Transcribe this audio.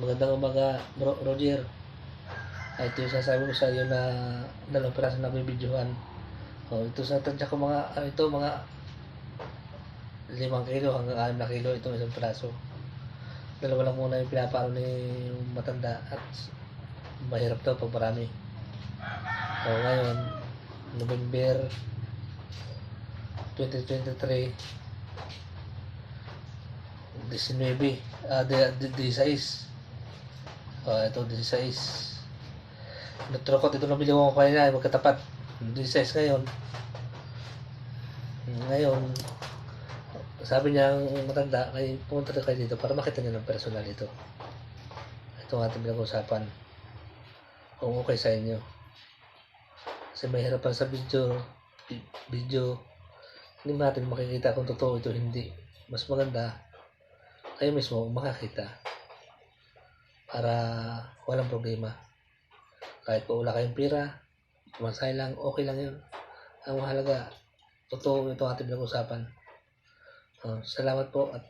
Magandang umaga, Ro- Roger. Ay, ito yung sasabi ko sa iyo na dalawang piraso na bibidyohan. Oh, ito sa tansya ko mga, ano ito, mga limang kilo hanggang anim na kilo itong isang piraso. Dalawa lang muna yung pinaparo ni matanda at mahirap daw pag marami. So, ngayon, November 2023, 19, ah, de, de, 16. Oh, ito 16. Natrokot ito nabili ko kanina ay magkatapat. 16 ngayon. Ngayon, sabi niya ang matanda, kay pumunta na kayo dito para makita niyo ng personal ito. Ito ang ating pinag-usapan. Kung okay sa inyo. Kasi mahirap pa sa video, vi- video, hindi natin makikita kung totoo ito hindi. Mas maganda, kayo mismo makakita para walang problema. Kahit po wala kayong pira, masaya lang, okay lang yun. Ang mahalaga, totoo ito ating pinag-usapan. Uh, salamat po at